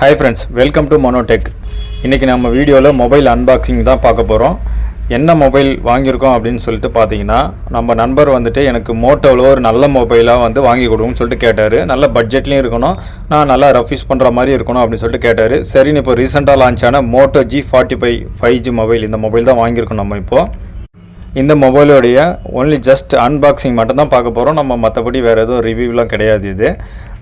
Hi friends welcome to Monotech இன்றைக்கி நம்ம வீடியோவில் மொபைல் அன்பாக்சிங் தான் பார்க்க போகிறோம் என்ன மொபைல் வாங்கியிருக்கோம் அப்படின்னு சொல்லிட்டு பார்த்தீங்கன்னா நம்ம நண்பர் வந்துட்டு எனக்கு மோட்டோவில் ஒரு நல்ல மொபைலாக வந்து வாங்கி கொடுங்கன்னு சொல்லிட்டு கேட்டார். நல்ல பட்ஜெட்லேயும் இருக்கணும். நான் நல்லா ரஃபீஸ் பண்ணுற மாதிரி இருக்கணும் அப்படின்னு சொல்லிட்டு கேட்டார். சரின்னு இப்போ ரீசெண்டாக லான்ச் ஆன Moto G forty five five G mobile இந்த மொபைல் தான் வாங்கியிருக்கோம் நம்ம இப்போது இந்த மொபைலோடைய ஒன்லி ஜஸ்ட் அன்பாக்சிங் மட்டும்தான் பார்க்க போகிறோம் நம்ம மற்றபடி வேறு எதுவும் ரிவ்யூலாம் கிடையாது இது.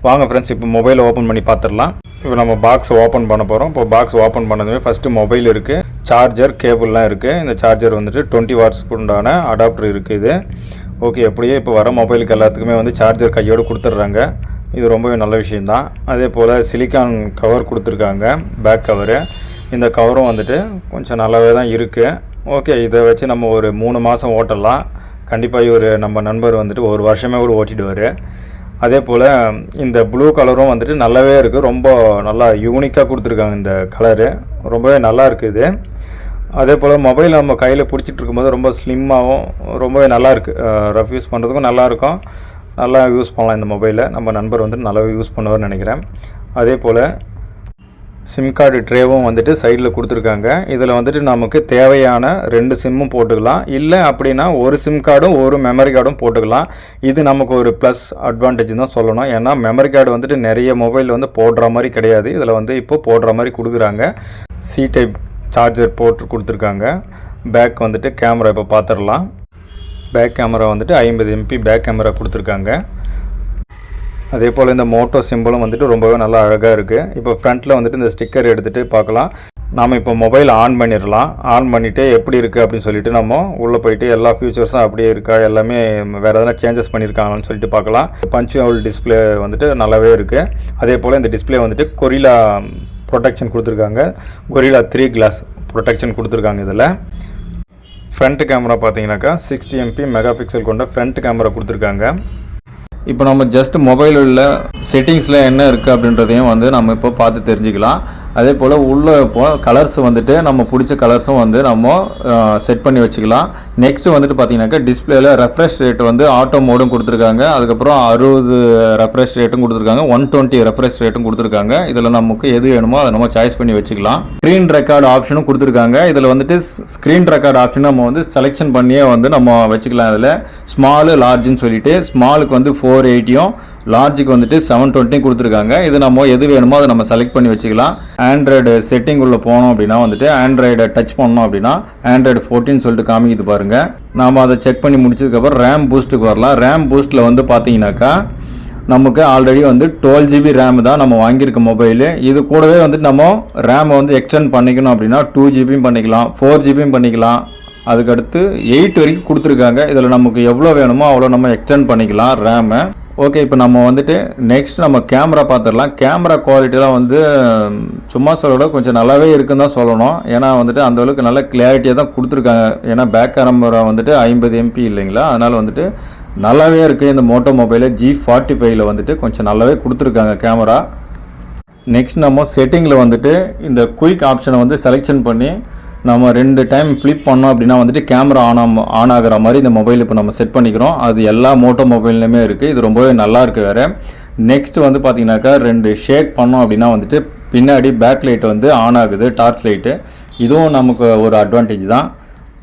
வாங்க ஃப்ரெண்ட்ஸ் இப்போ மொபைலை ஓப்பன் பண்ணி பார்த்துடலாம். இப்போ நம்ம பாக்ஸ் ஓப்பன் பண்ண போகிறோம் இப்போ பாக்ஸ் ஓப்பன் பண்ணதுமே ஃபஸ்ட்டு மொபைல் இருக்குது சார்ஜர் கேபிள்லாம் இருக்குது இந்த சார்ஜர் வந்துட்டு டுவெண்ட்டி வாட்ஸ்க்கு உண்டான அடாப்டர் இருக்குது இது. ஓகே எப்படியே இப்போ வர மொபைலுக்கு எல்லாத்துக்குமே வந்து சார்ஜர் கையோடு கொடுத்துட்றாங்க. இது ரொம்பவே நல்ல விஷயந்தான் அதே போல் சிலிக்கான் கவர் கொடுத்துருக்காங்க. பேக் கவரு இந்த கவரும் வந்துட்டு கொஞ்சம் நல்லாவே தான் இருக்குது ஓகே இதை வச்சு நம்ம ஒரு மூணு மாதம் ஓட்டலாம். கண்டிப்பாக இவர் நம்ம நண்பர் வந்துட்டு ஒரு வருஷமே கூட ஓட்டிடுவார். அதே போல் இந்த ப்ளூ கலரும் வந்துட்டு நல்லாவே இருக்குது ரொம்ப நல்லா யூனிக்காக கொடுத்துருக்காங்க இந்த கலரு ரொம்பவே நல்லா இருக்குது. அதே போல் மொபைல் நம்ம கையில் பிடிச்சிட்டு இருக்கும்போது ரொம்ப ஸ்லிம்மாகவும் ரொம்பவே நல்லா இருக்குது ரஃப் யூஸ் பண்ணுறதுக்கும் நல்லாயிருக்கும் நல்லா யூஸ் பண்ணலாம் இந்த மொபைலை நம்ம நண்பர் வந்துட்டு நல்லாவே யூஸ் பண்ணுவார்னு நினைக்கிறேன். அதே போல் சிம் கார்டு ட்ரேவும் வந்துட்டு சைடில் கொடுத்துருக்காங்க. இதில் வந்துட்டு நமக்கு தேவையான ரெண்டு சிம்மும் போட்டுக்கலாம். இல்லை அப்படின்னா ஒரு சிம் கார்டும் ஒரு மெமரி கார்டும் போட்டுக்கலாம். இது நமக்கு ஒரு ப்ளஸ் அட்வான்டேஜ் தான் சொல்லணும். ஏன்னா மெமரி கார்டு வந்துட்டு நிறைய மொபைல் வந்து போடுற மாதிரி கிடையாது. இதில் வந்து இப்போ போடுற மாதிரி கொடுக்குறாங்க. சி டைப் சார்ஜர் போட்டு கொடுத்துருக்காங்க. பேக் வந்துட்டு கேமரா இப்போ பார்த்துடலாம் பேக் கேமரா வந்துட்டு ஐம்பது எம்பி பேக் கேமரா கொடுத்துருக்காங்க. அதே போல் இந்த மோட்டோ சிம்பிளும் வந்துட்டு ரொம்பவே நல்லா அழகாக இருக்குது இப்போ ஃப்ரண்ட்டில் வந்துட்டு இந்த ஸ்டிக்கர் எடுத்துகிட்டு பார்க்கலாம். நாம் இப்போ மொபைல் ஆன் பண்ணிடலாம். ஆன் பண்ணிவிட்டு எப்படி இருக்குது அப்படின்னு சொல்லிட்டு நம்ம உள்ளே போயிட்டு எல்லா ஃபியூச்சர்ஸும் அப்படியே இருக்கா எல்லாமே வேறு எதனா சேஞ்சஸ் பண்ணியிருக்காங்கன்னு சொல்லிட்டு பார்க்கலாம். பஞ்சுவல் டிஸ்பிளே வந்துட்டு நல்லாவே இருக்குது அதே போல் இந்த டிஸ்பிளே வந்துட்டு கொரிலா ப்ரொடெக்ஷன் கொடுத்துருக்காங்க. கொரிலா த்ரீ கிளாஸ் ப்ரொடெக்ஷன் கொடுத்துருக்காங்க இதில். ஃப்ரண்ட் கேமரா பார்த்தீங்கன்னாக்கா சிக்ஸ்டி எம்பி மெகா பிக்சல் கொண்ட ஃப்ரண்ட் கேமரா கொடுத்துருக்காங்க. இப்போ நம்ம ஜஸ்ட் மொபைலில் செட்டிங்ஸில் என்ன இருக்குது அப்படின்றதையும் வந்து நம்ம இப்போ பார்த்து தெரிஞ்சுக்கலாம். அதே போல் உள்ளே இப்போ கலர்ஸ் வந்துட்டு நம்ம பிடிச்ச கலர்ஸும் வந்து நம்ம செட் பண்ணி வச்சுக்கலாம். நெக்ஸ்ட்டு வந்துட்டு பார்த்தீங்கன்னாக்கா டிஸ்பிளேயில் ரெஃப்ரெஷ் ரேட் வந்து ஆட்டோ மோடும் கொடுத்துருக்காங்க. அதுக்கப்புறம் அறுபது ரெஃப்ரெஷ் ரேட்டும் கொடுத்துருக்காங்க. ஒன் டுவெண்ட்டி ரெஃப்ரெஷ் ரேட்டும் கொடுத்துருக்காங்க. இதில் நமக்கு எது வேணுமோ அதை நம்ம சாய்ஸ் பண்ணி வச்சுக்கலாம். ஸ்க்ரீன் ரெக்கார்டு ஆப்ஷனும் கொடுத்துருக்காங்க. இதில் வந்துட்டு ஸ்க்ரீன் ரெக்கார்டு ஆப்ஷன் நம்ம வந்து செலெக்ஷன் பண்ணியே வந்து நம்ம வச்சுக்கலாம். இதில் ஸ்மாலு லார்ஜுன்னு சொல்லிட்டு ஸ்மாலுக்கு வந்து ஃபோர் எயிட்டியும் லார்ஜுக்கு வந்துட்டு செவன் டுவெண்ட்டி கொடுத்துருக்காங்க. இது நம்ம எது வேணுமோ அதை நம்ம செலக்ட் பண்ணி வச்சுக்கலாம். ஆண்ட்ராய்டு செட்டிங் உள்ள போனோம் அப்படின்னா வந்துட்டு ஆண்ட்ராய்டை டச் பண்ணோம் அப்படின்னா ஆண்ட்ராய்டு ஃபோர்டீன் சொல்லிட்டு காமிக்குது பாருங்க. நாம் அதை செக் பண்ணி முடிச்சதுக்கப்புறம் ரேம் பூஸ்ட்டுக்கு வரலாம். ரேம் பூஸ்ட்டில் வந்து பார்த்தீங்கன்னாக்கா நமக்கு ஆல்ரெடி வந்து டுவெல் ஜிபி ரேம் தான் நம்ம வாங்கியிருக்க மொபைலு இது கூடவே வந்துட்டு நம்ம ரேமை வந்து எக்ஸ்டெண்ட் பண்ணிக்கணும் அப்படின்னா டூ ஜிபியும் பண்ணிக்கலாம் ஃபோர் ஜிபியும் பண்ணிக்கலாம். அதுக்கடுத்து எயிட் வரைக்கும் கொடுத்துருக்காங்க. இதில் நமக்கு எவ்வளோ வேணுமோ அவ்வளோ நம்ம எக்ஸ்டெண்ட் பண்ணிக்கலாம் ரேமை ஓகே இப்போ நம்ம வந்துட்டு நெக்ஸ்ட் நம்ம கேமரா பார்த்துடலாம் கேமரா குவாலிட்டிலாம் வந்து சும்மா சொல்ல கொஞ்சம் நல்லாவே இருக்குன்னு தான் சொல்லணும். ஏன்னா வந்துட்டு அந்த அளவுக்கு நல்ல கிளாரிட்டியாக தான் கொடுத்துருக்காங்க. ஏன்னா பேக் கேமரா வந்துட்டு ஐம்பது எம்பி இல்லைங்களா? அதனால் வந்துட்டு நல்லாவே இருக்குது இந்த மோட்டோ மொபைலில் ஜி ஃபார்ட்டி ஃபைவ்ல வந்துட்டு கொஞ்சம் நல்லாவே கொடுத்துருக்காங்க கேமரா நெக்ஸ்ட் நம்ம செட்டிங்கில் வந்துட்டு இந்த குயிக் ஆப்ஷனை வந்து செலெக்ஷன் பண்ணி நம்ம ரெண்டு டைம் ஃப்ளிப் பண்ணோம் அப்படின்னா வந்துட்டு கேமரா ஆன் ஆன் ஆகிற மாதிரி இந்த மொபைல் இப்போ நம்ம செட் பண்ணிக்கிறோம். அது எல்லா மோட்டோ மொபைல்லையுமே இருக்குது இது ரொம்பவே நல்லா இருக்குது வேறு. நெக்ஸ்ட் வந்து பார்த்தீங்கன்னாக்கா ரெண்டு ஷேக் பண்ணோம் அப்படின்னா வந்துட்டு பின்னாடி பேக் லைட் வந்து ஆன் ஆகுது டார்ச் லைட்டு இதுவும் நமக்கு ஒரு அட்வான்டேஜ் தான்.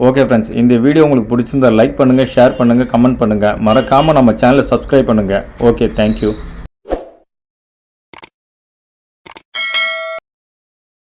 ஓகே ஃப்ரெண்ட்ஸ் இந்த வீடியோ உங்களுக்கு பிடிச்சிருந்தா லைக் பண்ணுங்கள் ஷேர் பண்ணுங்கள் கமெண்ட் பண்ணுங்கள் மறக்காமல் நம்ம சேனலை சப்ஸ்கிரைப் பண்ணுங்கள் ஓகே தேங்க்யூ